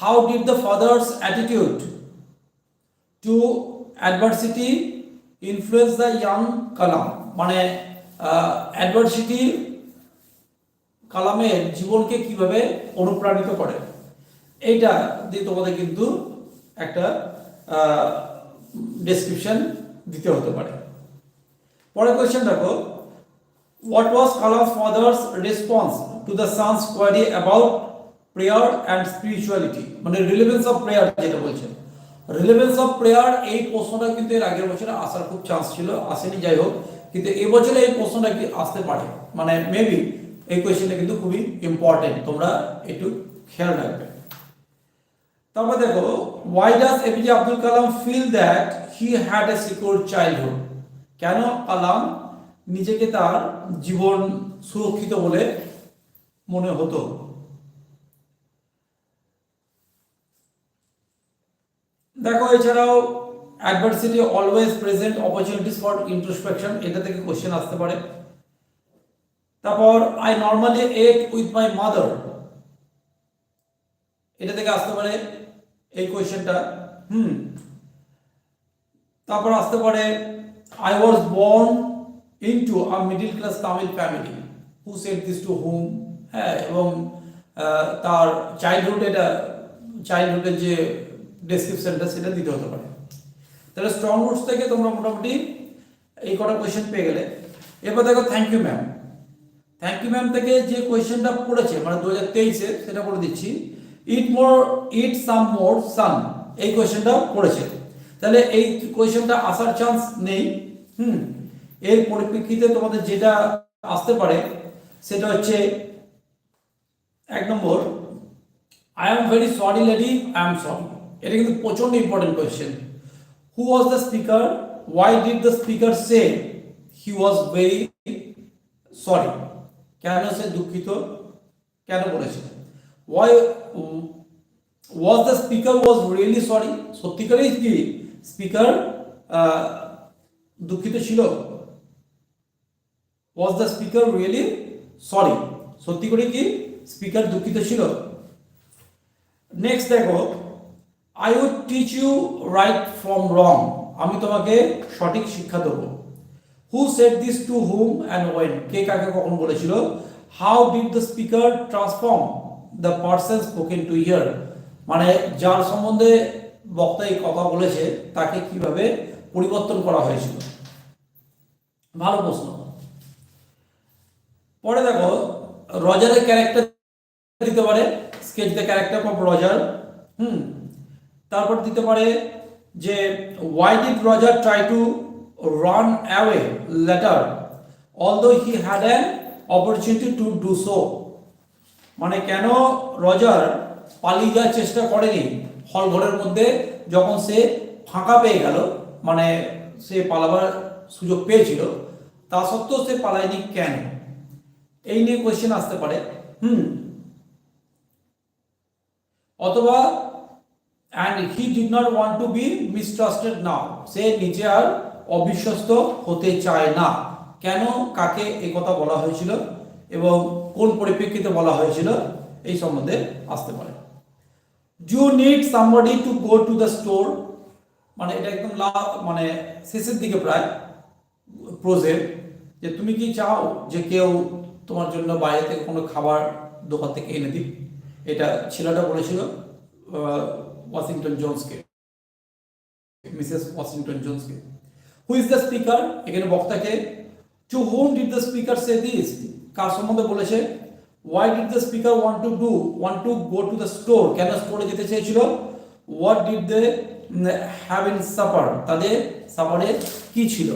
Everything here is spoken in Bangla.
How did the father's attitude to adversity influence the young Kalam মানে অ্যাডভার্সিটি কালামের জীবনকে কীভাবে অনুপ্রাণিত করে? এইটা দিয়ে তোমাদের কিন্তু একটা ডেসক্রিপশন দিতে হতে পারে। পরের কোয়েশ্চেন দেখো। What was Kalam's father's response to the son's query about prayer and spirituality মানে রিলেভেন্স অফ প্রেয়ার যেটা বলছেন। রিলেভেন্স অফ প্রেয়ার এই প্রশ্নটা কিন্তু এর আগের বছরে আসার খুব চান্স ছিল, আসেনি, যাই হোক। কিন্তু এবছরে এই প্রশ্নটা কি আসতে পারে? মানে মেবি এই কোয়েশ্চেনটা কিন্তু খুবই ইম্পর্টেন্ট তোমরা একটু খেয়াল রাখবে। তারপর দেখো why does APJ Abdul Kalam feel that he had a secure childhood কেন কালাম নিজেকে তার জীবন সুরক্ষিত বলে মনে হতো? দেখো, এছাড়াও adversity always present opportunities for introspection এটা থেকে কোশ্চেন আসতে পারে। তারপর I normally ate with my mother এটা থেকে আসতে পারে এই কোয়েশ্চেনটা হুম। তারপর আসতে পারে I was born into a middle class Tamil family who said this to whom হ্যাঁ এবং তার চাইল্ডহুড এটা চাইল্ডহুডের যে ডেসক্রিপশনটা সেটা দিতে হতে পারে। তাহলে স্ট্রং রুটস থেকে তোমরা মোটামুটি এই কটা কোয়েশ্চেন পেয়ে গেলে। এরপর দেখো thank you ma'am thank you ma'am থেকে যে কোয়েশ্চেনটা পড়েছে মানে দু হাজার তেইশে সেটা বলে দিচ্ছি। ইট মোর ইট সাম মোর সান এই কোয়েশ্চেনটা পড়েছে। তাহলে এই কোয়েশ্চেনটা আসার চান্স নেই। হুম, এর পরিপ্রেক্ষিতে তোমাদের যেটা আসতে পারে, সেটা হচ্ছে এক নম্বর I am very sorry lady I am sorry এটা কিন্তু প্রচণ্ড important question who was the speaker why did the speaker say he was very sorry কেন সে দুঃখিত? কেন বলেছে? Why was the speaker was really sorry সত্যিকারেই কি স্পিকার দুঃখিত ছিল? Was the speaker really sorry সত্যি করে কি স্পিকার দুঃখিত ছিল? নেক্সট দেখো I would teach you right from wrong আমি তোমাকে সঠিক শিক্ষা দেবো। Who said this to whom and when কে কাকে কখন বলেছিল? How did the speaker transform the person spoken to ইয়ার মানে যার সম্বন্ধে বক্তা এই কথা বলেছে, তাকে কীভাবে পরিবর্তন করা হয়েছিল? ভালো প্রশ্ন। পরে দেখো, রজারের ক্যারেক্টার দিতে পারে sketch the character of Roger. হুম তারপর দিতে পারে যে why did Roger try to run away later all although he had an opportunity to do so মানে কেন রজার পালিয়ে যাওয়ার চেষ্টা করেনি? হল ঘরের মধ্যে যখন সে ফাঁকা পেয়ে গেল মানে সে পালাবার সুযোগ পেয়েছিল, তা সত্ত্বেও সে পালায়নি কেন? এই নিয়ে কোয়েশ্চেন আসতে পারে। হুম। অথবা and he did not want to be mistrusted now সে নিজে আর অবিশ্বস্ত হতে চায় না। কেন কাকে এই কথা বলা হয়েছিল এবং কোন পরিপ্রেক্ষিতে বলা হয়েছিল এই সম্বন্ধে আসতে পারে। Do need somebody to go to the store মানে এটা একদম মানে শেষের দিকে প্রায় প্রোজের যে তুমি কি চাও যে কেউ তোমার জন্য বাইরে থেকে কোনো খাবার দোকান থেকে এনে দিক? এটা ছেলেটা বলেছিল। ওয়াশিংটন জোনসকে মিসেস ওয়াশিংটন জোনসকে হু ইজ দ্য স্পিকার এখানে বক্তাকে to whom did the speaker say this কার সম্বন্ধে বলেছে why did the speaker want to do want to go to the store কেন স্টোরে যেতে চেয়েছিল? What did they have in supper তাদের সাপারে কি ছিল?